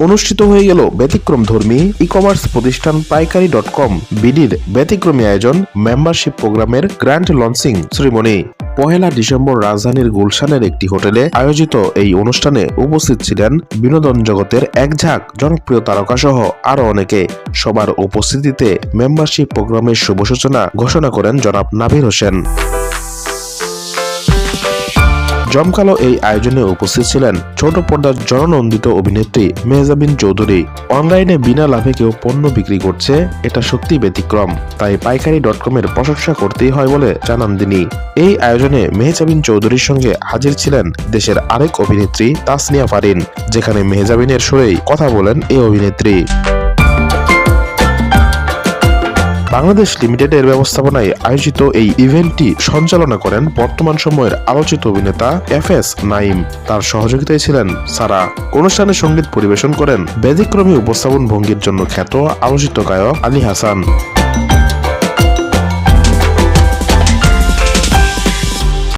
অনুষ্ঠিত হয়ে গেল ব্যতিক্রম ধর্মী ই কমার্স প্রতিষ্ঠান পাইকারি ডট কম বিডির ব্যতিক্রমী আয়োজন মেম্বারশিপ প্রোগ্রামের গ্র্যান্ড লঞ্চিং সেরিমনি পহেলা ডিসেম্বর রাজধানীর গুলশানের একটি হোটেলে আয়োজিত এই অনুষ্ঠানে উপস্থিত ছিলেন বিনোদন জগতের এক ঝাঁক জনপ্রিয় তারকা সহ আরও অনেকে। সবার উপস্থিতিতে মেম্বারশিপ প্রোগ্রামের শুভ সূচনা ঘোষণা করেন জনাব নাবির হোসেন। জমকালো এই আয়োজনে উপস্থিত ছিলেন ছোট পর্দার জননন্দিত অভিনেত্রী মেহজাবিন চৌধুরী। অনলাইনে বিনা লাভে কেউ পণ্য বিক্রি করছে, এটা সত্যি ব্যতিক্রম। তাই পাইকারি ডট কমের প্রশংসা করতেই হয় বলে জানান তিনি। এই আয়োজনে মেহজাবিন চৌধুরীর সঙ্গে হাজির ছিলেন দেশের আরেক অভিনেত্রী তাসনিয়া ফারিন, যেখানে মেহজাবিনের সুরেই কথা বলেন এই অভিনেত্রী। বাংলাদেশ লিমিটেডের ব্যবস্থাপনায় আয়োজিত এই ইভেন্টটি সঞ্চালনা করেন বর্তমান সময়ের আলোচিত অভিনেতা এফ এস নাইম তার সহযোগিতায় ছিলেন সারা অনুষ্ঠানে সংগীত পরিবেশন করেন। ব্যতিক্রমী উপস্থাপন ভঙ্গির জন্য খ্যাত আলোচিত গায়ক আলী হাসান।